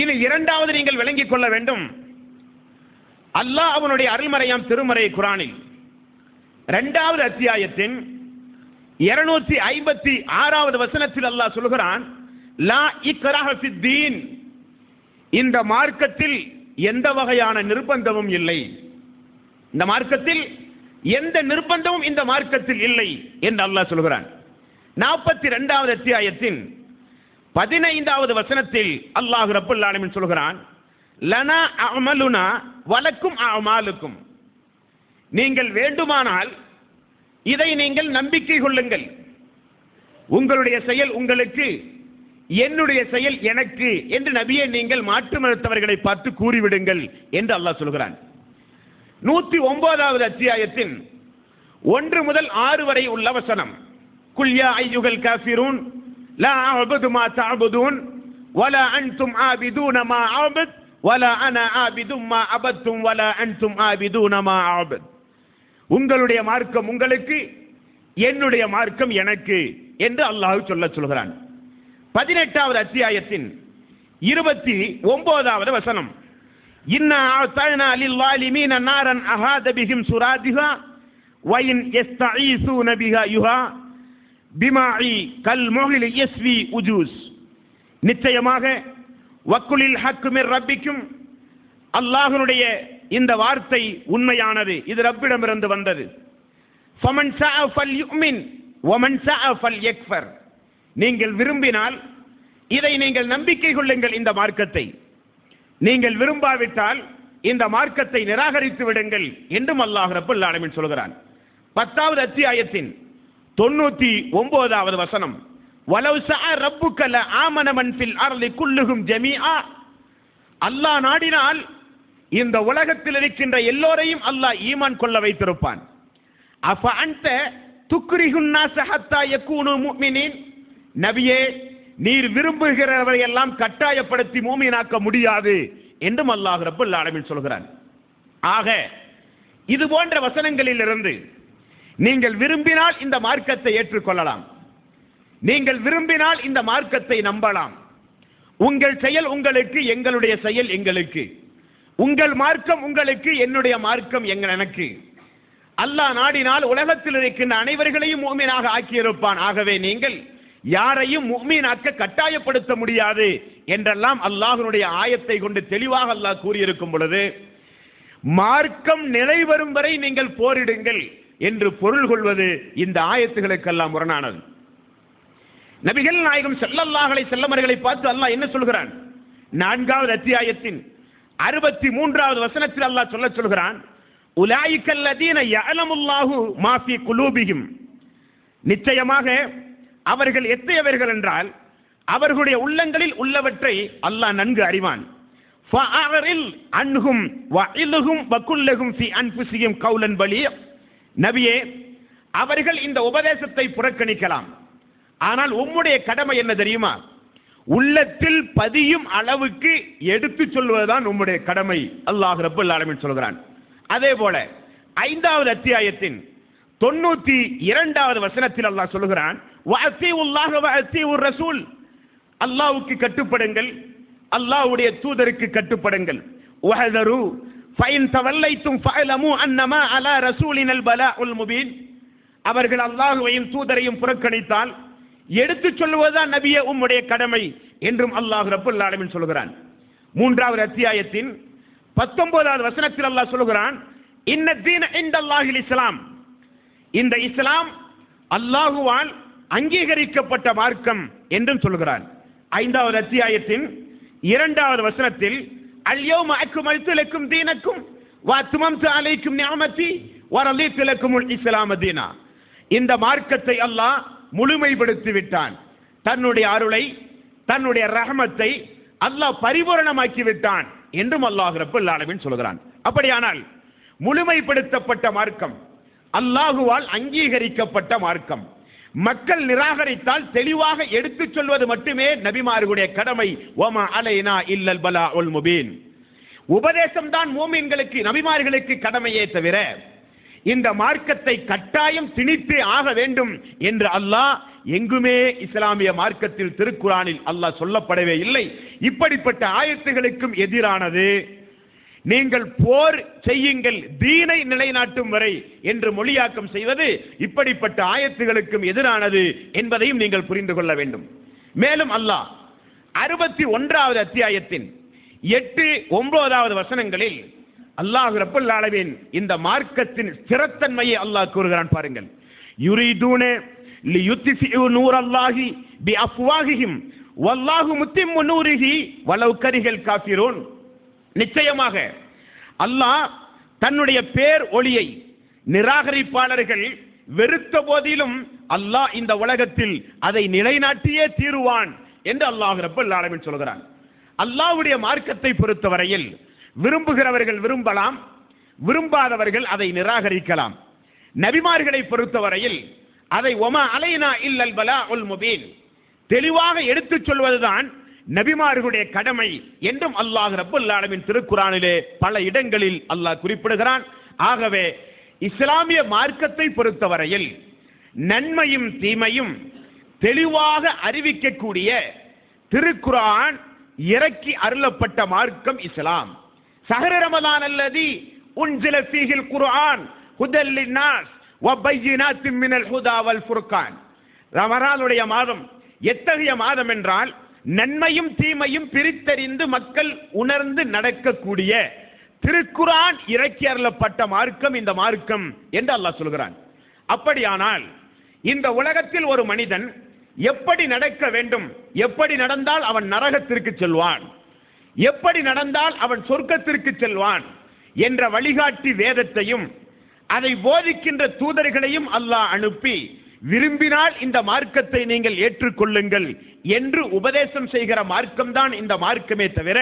இனி இரண்டாவது நீங்கள் விளங்கிக் கொள்ள வேண்டும். அல்லாஹ் அவனுடைய அருள்மறையாம் திருமறை குரானில் இரண்டாவது அத்தியாயத்தின் இருநூற்றி ஐம்பத்தி ஆறாவது வசனத்தில் அல்லாஹ் சொல்கிறான் லா இக்ராஹ இந்த மார்க்கத்தில் எந்த வகையான நிர்பந்தமும் இல்லை. இந்த மார்க்கத்தில் எந்த நிர்பந்தமும் இந்த மார்க்கத்தில் இல்லை என்று அல்லாஹ் சொல்கிறான். நாற்பத்தி ரெண்டாவது அத்தியாயத்தின் பதினைந்தாவது வசனத்தில் அல்லாஹ் ரப்புல் ஆலமின் சொல்கிறான் லனா அமலுனா வலக்கும் அமாலுக்கும் நீங்கள் வேண்டுமானால் இதை நீங்கள் நம்பிக்கை கொள்ளுங்கள். உங்களுடைய செயல் உங்களுக்கு என்னுடைய செயல் எனக்கு என்று நபியை நீங்கள் மாற்று மறுத்தவர்களை பார்த்து கூறிவிடுங்கள் என்று அல்லாஹ் சொல்கிறான். நூத்தி ஒன்பதாவது அத்தியாயத்தின் ஒன்று முதல் ஆறு வரை உள்ள வசனம் குல்யா ஐயுகல் காஃபிரூன் லா அபுது மா தஅபுதூன் வலா அன்தும் ஆபிதூன மா ஆபத் வல அன ஆபிதும் மா அபத்தும் வல அன்தும் ஆபிதூன மா ஆபத் உங்களுடைய மார்க்கம் உங்களுக்கு என்னுடைய மார்க்கம் எனக்கு என்று அல்லாஹ் சொல்ல சொல்கிறான். பதினெட்டாவது அத்தியாயத்தின் இருபத்தி ஒன்பதாவது வசனம். இன்னா அஅதனா லில்வாலிமீன நாரன் அஹாத பிஹிம் சுராதிஹா வயின் யஸ்தஈசூன பிஹா யுஹா. பிமாஇ கல் மோகில் எஸ்வி உஜூஸ். நிச்சயமாக வக்குலில் ஹக்குமிர் ரப்பிக்கும் அல்லாஹனுடைய இந்த வார்த்தை உண்மையானது. இது ரப்பிடமிருந்து வந்தது. ஃபமன் ஷாஅ ஃபல்யுமின் வமன் ஃபல் எக்ஃபர் நீங்கள் விரும்பினால் இதை நீங்கள் நம்பிக்கை கொள்ளுங்கள் இந்த மார்க்கத்தை. நீங்கள் விரும்பாவிட்டால் இந்த மார்க்கத்தை நிராகரித்து விடுங்கள் என்றும் அல்லாஹ் ரப்பல் ஆலமின் சொல்கிறான். பத்தாவது அத்தியாயத்தின் தொண்ணூத்தி ஒன்பதாவது வசனம். வலவு சா ரப்புக்கல ஆமனமன் ஃபில் அர்லி குல்லுகும் ஜமீஆ. அல்லாஹ் நாடினால் இந்த உலகத்தில் இருக்கின்ற எல்லோரையும் அல்லாஹ் ஈமான் கொள்ள வைத்திருப்பான். அஃப அந்த துக்ரிகுன்னா சஹத்தா யக்கூனு யகூனு நபியே நீர் விரும்புகிறவரை எல்லாம் கட்டாயப்படுத்தி மூமினாக்க முடியாது என்றும் அல்லாஹ் ரப்பல் ஆலமீன் சொல்கிறான். ஆக இது போன்ற வசனங்களில் இருந்து நீங்கள் விரும்பினால் இந்த மார்க்கத்தை ஏற்றுக்கொள்ளலாம். நீங்கள் விரும்பினால் இந்த மார்க்கத்தை நம்பலாம். உங்கள் செயல் உங்களுக்கு எங்களுடைய செயல் எங்களுக்கு. உங்கள் மார்க்கம் உங்களுக்கு என்னுடைய மார்க்கம் எங்கள் எனக்கு. அல்லாஹ் நாடினால் உலகத்தில் இருக்கின்ற அனைவர்களையும் மூமீனாக ஆக்கியிருப்பான். ஆகவே நீங்கள் யாரையும் முக்மீனாக்க கட்டாயப்படுத்த முடியாது என்றெல்லாம் அல்லாஹனுடைய ஆயத்தை கொண்டு தெளிவாக அல்லாஹ் கூறியிருக்கும் பொழுது மார்க்கம் நிலை வரும் வரை நீங்கள் போரிடுங்கள். என்று பொருள் கொள்வது இந்த ஆயத்துகளுக்கெல்லாம் முரணானது. நபிகள் நாயகம் செல்லல்லாஹலை செல்லமர்களை பார்த்து அல்லாஹ் என்ன சொல்கிறான்? நான்காவது அத்தியாயத்தின் அறுபத்தி மூன்றாவது வசனத்தில் அல்லாஹ் சொல்ல சொல்கிறான் உலாய்கல்லதீன யலமுல்லாஹு மாஃபி குலூபியும் நிச்சயமாக அவர்கள் எத்தையவர்கள் என்றால் அவர்களுடைய உள்ளங்களில் உள்ளவற்றை அல்லாஹ் நன்கு அறிவான். ஃபஅரில் அன்ஹும் வஇலுஹும் வகுல்லஹும் ஃபி அன்ஃபுஸிஹிம் கௌலன் பலி நபியே அவர்கள் இந்த உபதேசத்தை புறக்கணிக்கலாம். ஆனால் உம்முடைய கடமை என்ன தெரியுமா? உள்ளத்தில் பதியும் அளவுக்கு எடுத்து சொல்வதுதான் உம்முடைய கடமை அல்லாஹ் ரபுல் ஆலமின் சொல்கிறான். அதே போல ஐந்தாவது அத்தியாயத்தின் தொண்ணூத்தி இரண்டாவது வசனத்தில் அல்லாஹ் சொல்கிறான் வஅத்தீஉல்லாஹ ரசூல். அல்லாஹ்வுக்கு கட்டுப்படுங்கள் அல்லாஹ்வுடைய தூதருக்கு கட்டுப்படுங்கள். ஃபைன் தவல்லைத்தும் ஃபைலமு அன்னமா அலா ரசூலினல் பலாஉல் முபீன் அவர்கள் அல்லாஹுவையும் தூதரையும் புறக்கணித்தால் எடுத்துச் சொல்வதுதான் நபிய உம்முடைய கடமை என்றும் அல்லாஹ் ரப்புல் ஆலமின் சொல்கிறான். மூன்றாவது அத்தியாயத்தின் பத்தொன்பதாவது வசனத்தில் அல்லாஹ் சொல்கிறான் இன்ன தீன இந்தல்லாஹில் இஸ்லாம். இந்த இஸ்லாம் அல்லாஹுவால் அங்கீகரிக்கப்பட்ட மார்க்கம் என்றும் சொல்கிறான். ஐந்தாவது அத்தியாயத்தின் இரண்டாவது வசனத்தில் அல்யோம அக்குமல்து லக்கும் தீனக்கும் வாத்துமம்து அலைக்கும் நியாமத்தி வரலீத்து லக்கும் இஸ்லாம தீனா இந்த மார்க்கத்தை அல்லாஹ் முழுமைப்படுத்தி விட்டான். தன்னுடைய அருளை தன்னுடைய ரஹமத்தை அல்லாஹ் பரிபூரணமாக்கி விட்டான் என்றும் அல்லாஹ் ரப்பல் ஆலமீன் சொல்கிறான். அப்படியானால் முழுமைப்படுத்தப்பட்ட மார்க்கம் அல்லாஹுவால் அங்கீகரிக்கப்பட்ட மார்க்கம். மக்கள் நிராகரித்தால் தெளிவாக எடுத்துச் சொல்வது மட்டுமே நபிமார்களுடைய கடமை. ஓமா அலைனா இல்லல் பலா உல் முபீன். உபதேசம் தான் மூமின்களுக்கு நபிமார்களுக்கு கடமையே தவிர இந்த மார்க்கத்தை கட்டாயம் திணித்து ஆக வேண்டும் என்று அல்லாஹ் எங்குமே இஸ்லாமிய மார்க்கத்தில் திருக்குறானில் அல்லாஹ் சொல்லப்படவே இல்லை. இப்படிப்பட்ட ஆயத்துகளுக்கும் எதிரானது நீங்கள் போர் செய்யுங்கள் தீனை நிலைநாட்டும் வரை என்று மொழியாக்கம் செய்வது இப்படிப்பட்ட ஆயத்துகளுக்கும் எதிரானது என்பதையும் நீங்கள் புரிந்து கொள்ள வேண்டும். மேலும் அல்லாஹ் அறுபத்தி ஒன்றாவது அத்தியாயத்தின் எட்டு ஒன்பதாவது வசனங்களில் அல்லாஹ் ரப்பல் அளவின் இந்த மார்க்கத்தின் ஸ்திரத்தன்மையை அல்லாஹ் கூறுகிறான் பாருங்கள். யுரிதூன லியுத்திசிஉ நூர் அல்லாஹி பி பிஅஃப்வாஹிஹிம் வல்லாஹு முத்திம்மு நூரிஹி வலவு கரிகள் காஃபிரூன். நிச்சயமாக அல்லாஹ் தன்னுடைய பேர் ஒளியை நிராகரிப்பாளர்கள் வெறுத்த போதிலும் அல்லாஹ் இந்த உலகத்தில் அதை நிலைநாட்டியே தீருவான் என்று அல்லாஹ் ரப்பல் ஆலமீன் சொல்கிறான். அல்லாஹ்வுடைய மார்க்கத்தை பொறுத்தவரையில் விரும்புகிறவர்கள் விரும்பலாம் விரும்பாதவர்கள் அதை நிராகரிக்கலாம். நபிமார்களை பொறுத்தவரையில் அதை ஒமா அலைனா இல்லல் பலா உல் முபீன். தெளிவாக எடுத்துச் சொல்வதுதான் நபிமார்களுடைய கடமை என்றும் அல்லாஹ் ரப்பல் ஆலமின் திருக்குறானிலே பல இடங்களில் அல்லாஹ் குறிப்பிடுகிறான். ஆகவே இஸ்லாமிய மார்க்கத்தை பொறுத்தவரையில் நன்மையும் தீமையும் தெளிவாக அறிவிக்கக்கூடிய திருக்குரான் இறக்கி அருளப்பட்ட மார்க்கம் இஸ்லாம். சஹர ரமதான் அல்லதி உன்சில ஃபீஹில் குர்ஆன் ஹுதல் லின்னாஸ் வபையினாத்தின் மினல் ஹுதா வல் ஃபுர்கான். ரமலானுடைய மாதம் எத்தகைய மாதம் என்றால் நன்மையும் தீமையும் பிரித்தறிந்து மக்கள் உணர்ந்து நடக்கக்கூடிய திருக்குரான் இறக்கி அருளப்பட்ட மார்க்கம் இந்த மார்க்கம் என்று அல்லாஹ் சொல்கிறான். அப்படியானால் இந்த உலகத்தில் ஒரு மனிதன் எப்படி நடக்க வேண்டும்? எப்படி நடந்தால் அவன் நரகத்திற்கு செல்வான்? எப்படி நடந்தால் அவன் சொர்க்கத்திற்கு செல்வான்? என்ற வழிகாட்டி வேதத்தையும் அதை போதிக்கின்ற தூதர்களையும் அல்லாஹ் அனுப்பி விரும்பினால் இந்த மார்க்கத்தை நீங்கள் ஏற்றுக்கொள்ளுங்கள் என்று உபதேசம் செய்கிற மார்க்கம்தான் இந்த மார்க்கமே தவிர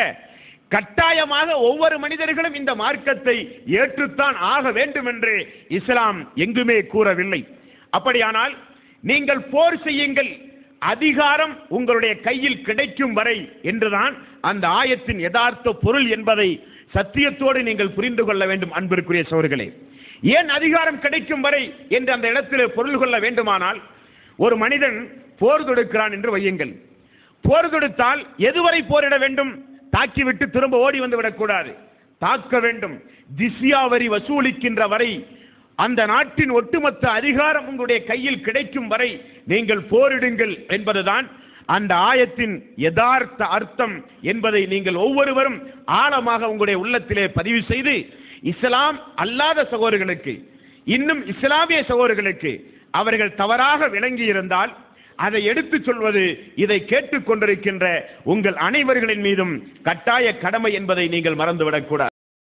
கட்டாயமாக ஒவ்வொரு மனிதர்களும் இந்த மார்க்கத்தை ஏற்றுத்தான் ஆக வேண்டும் என்று இஸ்லாம் எங்குமே கூறவில்லை. அப்படியானால் நீங்கள் போர் செய்யுங்கள். அதிகாரம் உங்களுடைய கையில் கிடைக்கும் வரை என்றுதான் அந்த ஆயத்தின் யதார்த்த பொருள் என்பதை சத்தியத்தோடு நீங்கள் புரிந்து கொள்ள வேண்டும் அன்பிற்குரிய சோர்களே. ஏன் அதிகாரம் கிடைக்கும் வரை என்று அந்த இடத்தில் பொருள் கொள்ள வேண்டுமானால் ஒரு மனிதன் போர் தொடுக்கிறான் என்று வையுங்கள். போர் தொடுத்தால் எதுவரை போரிட வேண்டும்? தாக்கிவிட்டு திரும்ப ஓடி வந்து விடக்கூடாது. தாக்க வேண்டும். திசியா வரி வசூலிக்கின்ற வரை அந்த நாட்டின் ஒட்டுமொத்த அதிகாரம் உங்களுடைய கையில் கிடைக்கும் வரை நீங்கள் போரிடுங்கள் என்பதுதான் அந்த ஆயத்தின் யதார்த்த அர்த்தம் என்பதை நீங்கள் ஒவ்வொருவரும் ஆழமாக உங்களுடைய உள்ளத்திலே பதிவு செய்து இஸ்லாம் அல்லாத சகோதரர்களுக்கு இன்னும் இஸ்லாமிய சகோதரர்களுக்கு அவர்கள் தவறாக விளங்கி இருந்தால் அதை எடுத்துச் சொல்வது இதை கேட்டுக்கொண்டிருக்கின்ற உங்கள் அனைவர்களின் மீதும் கட்டாய கடமை என்பதை நீங்கள் மறந்துவிடக்கூடாது.